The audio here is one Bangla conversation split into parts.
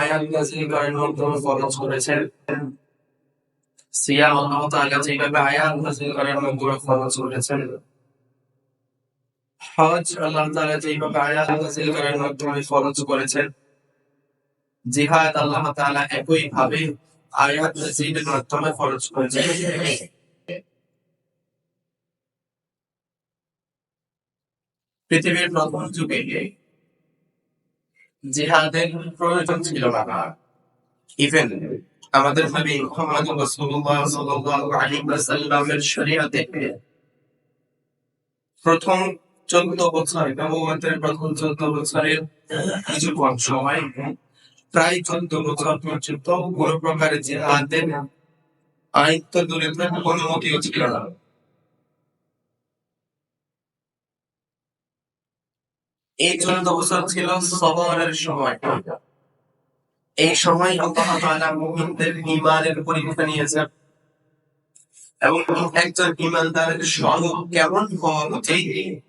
আয়াত করেছেন আয়াত মাধ্যমে মাধ্যমে জিহাদ আল্লাহ একই ভাবে আয়াত নাযিলের মাধ্যমে ফরজ করেছেন। পৃথিবীর প্রথম যুগে জিহাদের প্রয়োজন ছিল না ইভেন আমাদের নবী মুহাম্মদ রাসূলুল্লাহ সাল্লাল্লাহু আলাইহি ওয়াসাল্লামের শরীয়তে প্রথম চোদ্দ বছর নবুয়তের প্রথম চোদ্দ বছরের কিছু কম সময় প্রায় চোদ্দ বছর পর্যন্ত কোন প্রকার জিহাদের আইন তো দূরে অনুমতিও ছিল না। এই চোদ্দ বছর ছিল সবরের সময়। এই সময় আল্লাহ তাআলা মুমিনদের ঈমানের পরীক্ষা নিয়েছেন। এবং একজন ঈমানদারের স্বরূপ কেমন হওয়া উচিত?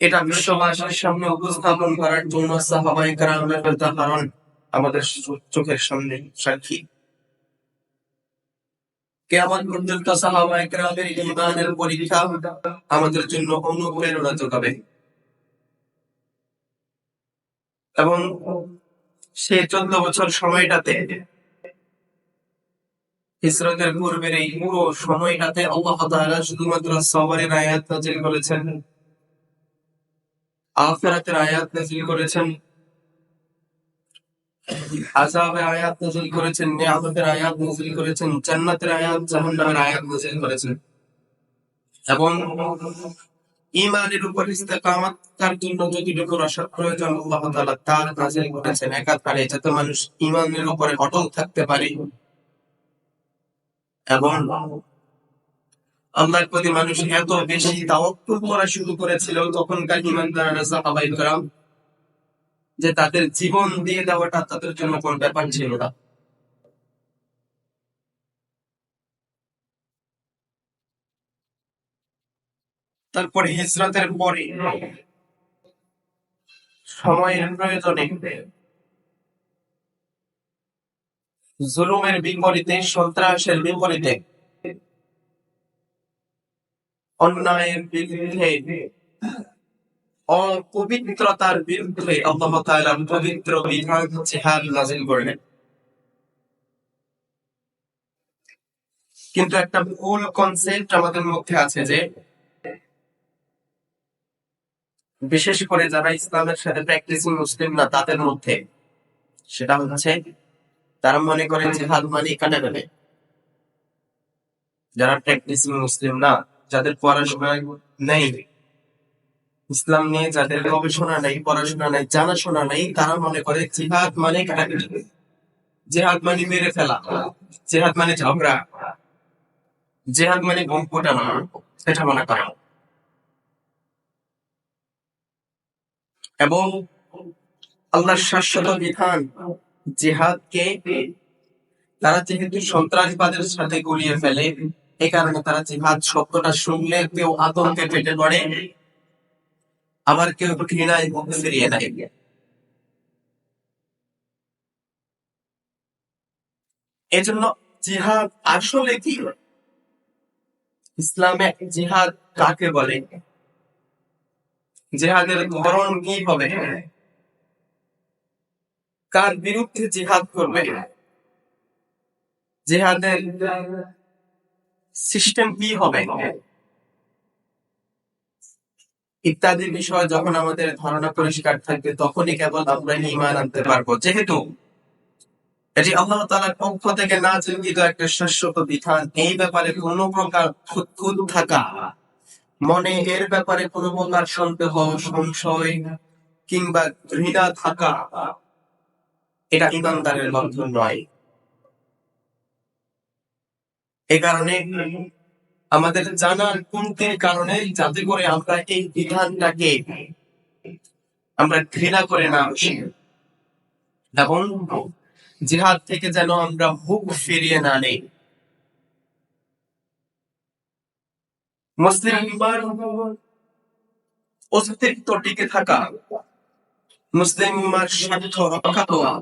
এটা বিশ্ববাসীর সামনে উপস্থাপন করার জন্য সাহাবায়ে কেরামের উদাহরণ আমাদের চোখের সামনে সাক্ষী। কেমন পর্যন্ত সাহাবায়ে কেরামের ঈমানের পরীক্ষা আমাদের জন্য অনুপ্রেরণা যোগাবে। এবং সেই চোদ্দ বছর সময়টাতে হিজরতের পূর্বের এই পুরো সময়টাতে আল্লাহ তাআলা শুধুমাত্র সবরের আয়াত নাযিল করেছেন, আখিরাতের আয়াত নাযিল করেছেন, আযাবের আয়াত নাযিল করেছেন, নিয়ামতের আয়াত নাযিল করেছেন, জান্নাতের আয়াত, জাহান্নামের আয়াত নাযিল করেছেন এবং ইমানের উপর ইস্তেকামত তার জন্য যতটুকু রসদ প্রয়োজন, আল্লাহ তাআলা তার নাযিল করেছেন একাধারে যাতে মানুষ ইমানের উপরে অটল থাকতে পারে। এবং আল্লাহর প্রতি মানুষ এত বেশি তাওয়াক্কুল করা শুরু করেছিল তখনকার ইমানদাররা, সাহাবায়ে কেরাম, যে তাদের জীবন দিয়ে দেওয়াটা তাদের জন্য কোন ব্যাপার ছিল না। তারপরে হিজরতের পরে সময়ের প্রয়োজনে জুলুমের বিপরীতে সন্ত্রাসের বিপরীতে অন্যায়ের বিরুদ্ধে অপবিত্রতার বিরুদ্ধে আল্লাহ তাআলা পবিত্র বিধান জিহাদ নাযিল করলেন। কিন্তু একটা ভুল কনসেপ্ট আমাদের মধ্যে আছে যে বিশেষ করে যারা ইসলামের সাথে প্র্যাকটিসিং মুসলিম না, তাদের মধ্যে। সেটা হচ্ছে, তারা মনে করে জিহাদ মানে কাটা যাবে যারা প্র্যাকটিসিং মুসলিম না, যাদের পড়াশোনা নেই, ইসলাম নিয়ে যাদের গবেষণা নেই, পড়াশোনা নেই, জানাশোনা নেই, তারা মনে করে জিহাদ মানে কাটাকাটি জেহাদ মানে মেরে ফেলা জেহাদ মানে ঝগড়া জেহাদ মানে বোম ফোটানো এটা মনে করে। এবং আল্লাহর শাশ্বত বিধান, জিহাদকে তারা যেহেতু সন্ত্রাসবাদের সাথে গুলিয়ে ফেলে, এ কারণে তারা জিহাদ শব্দটা শুনলে কেউ আতঙ্কে ফেটে পড়ে, আবার কেউ ঘৃণায় মুখ ফিরিয়ে নেয়। এজন্য জিহাদ আসলে কি? ইসলামে জিহাদ কাকে বলে? জিহাদের ধরন কি হবে? কার বিরুদ্ধে জেহাদ করবে? জিহাদের সিস্টেম কি হবে? ইত্যাদি বিষয় যখন আমাদের ধারণা পরিষ্কার থাকবে, তখনই কেবল আমরা ইমান আনতে পারব। যেহেতু এটি আল্লাহ তালার পক্ষ থেকে না চিন্তিত একটা শাশ্বত বিধান, এই ব্যাপারে কোনো প্রকার থাকা মনে এর ব্যাপারে কোনো প্রকার সন্দেহ, সংশয় কিংবা ঘৃণা থাকা এটা ইমানদারের লক্ষণ নয়। এ কারণে আমাদের জানার কুন্তির কারণে যাতে করে আমরা এই বিধানটাকে আমরা ঘৃণা করে না এবং জিহাদ থেকে যেন আমরা মুখ ফিরিয়ে না নেই। অস্তিত্ব টিকে থাকা। মুসলিম স্বার্থ রক্ষা পাওয়া।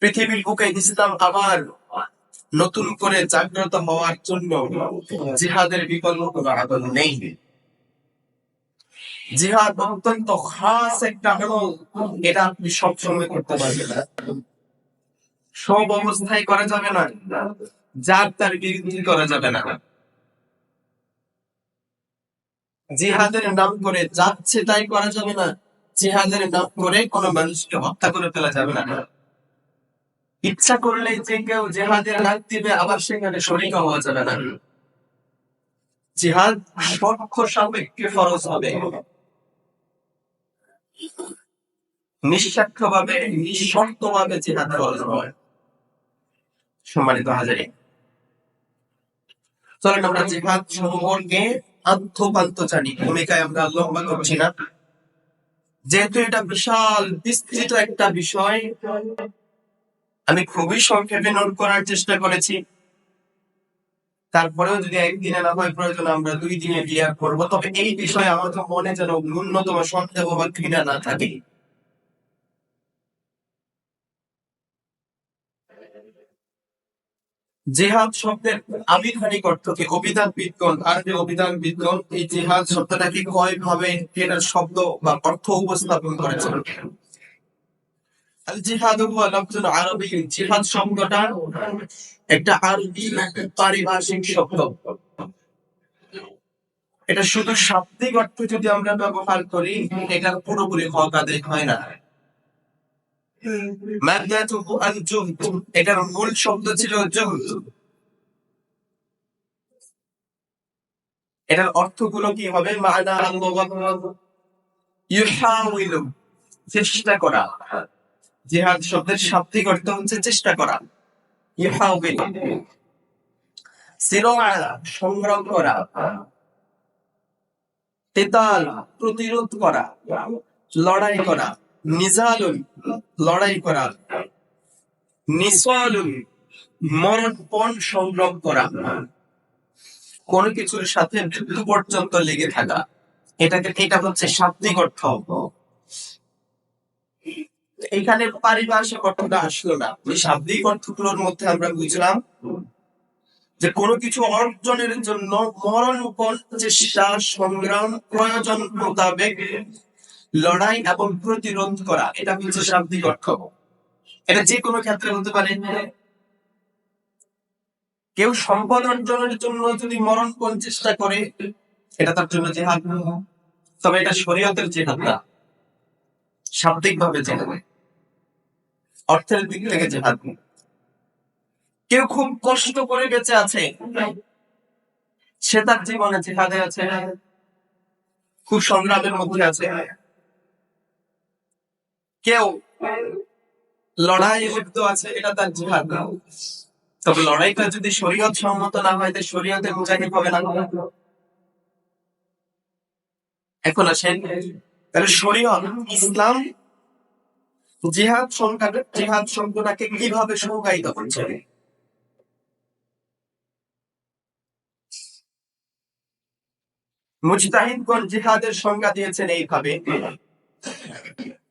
পৃথিবীর বুকে ইসলাম আবার নতুন করে জাগ্রত হওয়ার জন্য জিহাদের বিকল্প কোনো আদল নেই। জিহাদ অত্যন্ত খাস একটা আমল এটা আপনি সবসময় করতে পারবেন না। সব অবস্থায় করা যাবে না। যার তার বিরুদ্ধে করা যাবে না। জিহাদের নাম করে যাচ্ছে তাই করা যাবে না, জিহাদের নাম করে কোনো মানুষকে হত্যা করে ফেলা যাবে না। ইচ্ছা করলে যে কেউ জেহাদের দিবে, আবার সেখানে শরিক হওয়া যাবে না। জিহাদ সক্ষ সাপেক্ষে ফরজ হবে। নিঃস্বার্থ ভাবে নিঃশর্ত ভাবে জিহাদ ফরজ হয় সম্মানিত হাজারি চলেন আমরা জিহাদ সম্পর্কে আত্মপান্ত জানি। ভূমিকায় আমরা লম্বা করছি না। যেহেতু এটা বিশাল বিস্তৃত একটা বিষয়, আমি খুবই সংক্ষেপে নোট করার চেষ্টা করেছি। তারপরেও যদি একদিনে না হয় প্রয়োজন, আমরা দুই দিনে ক্লিয়ার করব। তবে এই বিষয়ে আমাদের মনে যেন ন্যূনতম সন্দেহ বা ঘৃণা না থাকে। জেহাদ শব্দের আবিধানিক অর্থ কি অভিধান আর যে অভিধান বিদগণ এই জেহাদ শব্দটাকে কয় ভাবে এটার শব্দ বা অর্থ উপস্থাপন করেছেন আরবি, জিহাদ শব্দটা একটা আরবি পারিভাষিক শব্দ। এটা শুধু শাব্দিক অর্থে যদি আমরা ব্যবহার করি, এটার পুরোপুরি হক আদায় হয় না। এটার মূল শব্দ ছিল জুহদ। এটার অর্থগুলো কি হবে? চেষ্টা করা। জিহাদ শব্দের শাব্দিক অর্থ হচ্ছে চেষ্টা করা। ইউহাউইলু সংগ্রাম করা। তেতাল, প্রতিরোধ করা। লড়াই করা। নিজালুন, লড়াই করা। নিসালুন মরণপণ সংগ্রাম করা। কোন কিছুর সাথে মৃত্যু পর্যন্ত লেগে থাকা। এটাকে এটা হচ্ছে শাব্দিক অর্থ। এখানে পারিভাষিক অর্থটা আসলো না। এই শাব্দিক অর্থগুলোর মধ্যে আমরা বুঝলাম যে কোনো কিছু অর্জনের জন্য মরণ উপর চেষ্টা, সংগ্রাম, প্রয়োজন মোতাবেক লড়াই এবং প্রতিরোধ করা, এটা হচ্ছে শাব্দিক অর্থ এটা যে কোনো ক্ষেত্রে হতে পারে। কেউ সম্পদ অর্জনের জন্য যদি মরণপণ চেষ্টা করে, এটা তার জন্য জেহাদ তবে এটা শরীয়তের জেহাদ না। শাব্দিক ভাবে জেহাদ। অর্থের দিক থেকে জেহাদ কেউ খুব কষ্ট করে বেঁচে আছে, সে তার জীবনে জেহাদে আছে, খুব সংগ্রামের মধ্যে আছে। কেউ লড়াই লিপ্ত আছে, এটা তার জিহাদ তবে লড়াইটা যদি শরীয়ত সম্মত না হয় তো শরীয়তে মুজাহিদ হবে না। এখন আসেন, তাহলে শরীয়ত, ইসলাম, জিহাদ সংখ্যা জিহাদ শব্দটাকে কীভাবে সংজ্ঞায়িত করছে? মুজতাহিদগণ জিহাদের সংজ্ঞা দিয়েছেন এইভাবে।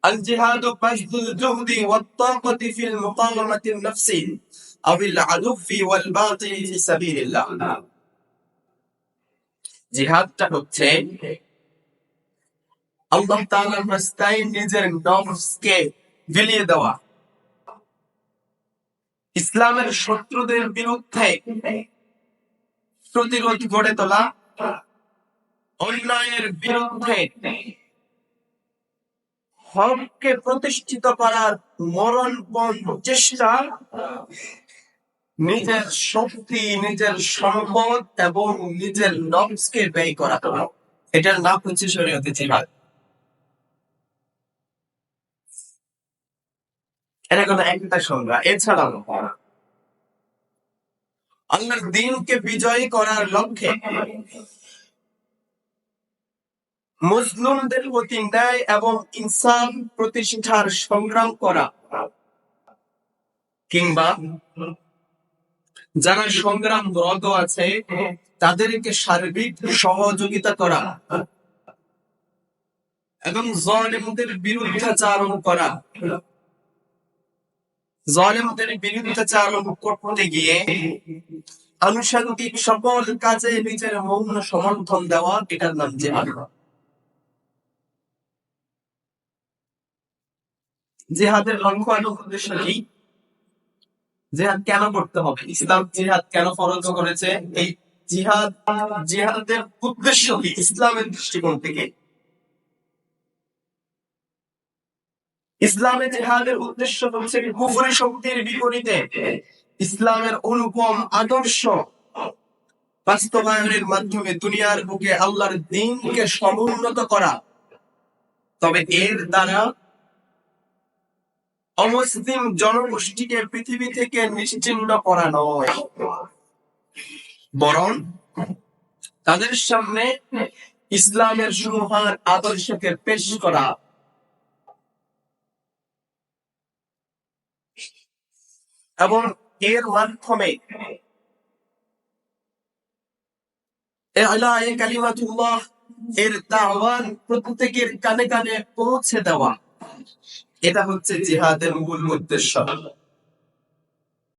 الجهاد بذل الجهد والطاقة في المقاومة النفس أو العدو والباطل في سبيل الله জিহাদটা হচ্ছে আল্লাহ তাআলার রাস্তায় নিজের নফসকে বিলিয়ে দেওয়া ইসলামের শত্রুদের বিরুদ্ধে প্রতিরোধ গড়ে তোলা অন্যায়ের বিরুদ্ধে হককে প্রতিষ্ঠিত করার মরণপণ চেষ্টা, নিজের শক্তি, নিজের সম্পদ এবং নিজের নবসকে ব্যয় করা। এটার নাম হচ্ছে শরীয়তে জিহাদ। এটা কোনো একটা সংজ্ঞা, এছাড়াও আল্লাহর দিনকে বিজয়ী করার লক্ষ্যে মুসলিমদের প্রতি ন্যায় এবং ইনসাফ প্রতিষ্ঠার সংগ্রাম করা। কিংবা যারা সংগ্রাম রত আছে, তাদেরকে সার্বিক সহযোগিতা করা এবং জলেমদের বিরুদ্ধাচারণ করা। জলেমদের বিরুদ্ধাচারণ করতে গিয়ে আনুষঙ্গিক সকল কাজে নিজের মৌন সমর্থন দেওয়া, এটার নাম জেহাদ। জেহাদের লক্ষ্য এবং উদ্দেশ্য কি? জেহাদ কেন করতে হবে? ইসলাম জিহাদ কেন ফরজ করেছে? এই জিহাদ, জিহাদের উদ্দেশ্য কি? ইসলামের দৃষ্টিকোণ থেকে। ইসলামে জেহাদের উদ্দেশ্য হচ্ছে কুফরি শক্তির বিপরীতে। ইসলামের অনুপম আদর্শ বাস্তবায়নের মাধ্যমে দুনিয়ার বুকে আল্লাহর দিনকে সমুন্নত করা। তবে এর দ্বারা অমুসলিম জনগোষ্ঠীকে পৃথিবী থেকে নিশ্চিন্ন করা নয়। বরং তাদের সামনে ইসলামের সুমহান আদর্শকে পেশ করা। এবং এর মাধ্যমে এর দাওয়াত প্রত্যেকের কানে কানে পৌঁছে দেওয়া। এটা হচ্ছে জিহাদের মূল উদ্দেশ্য।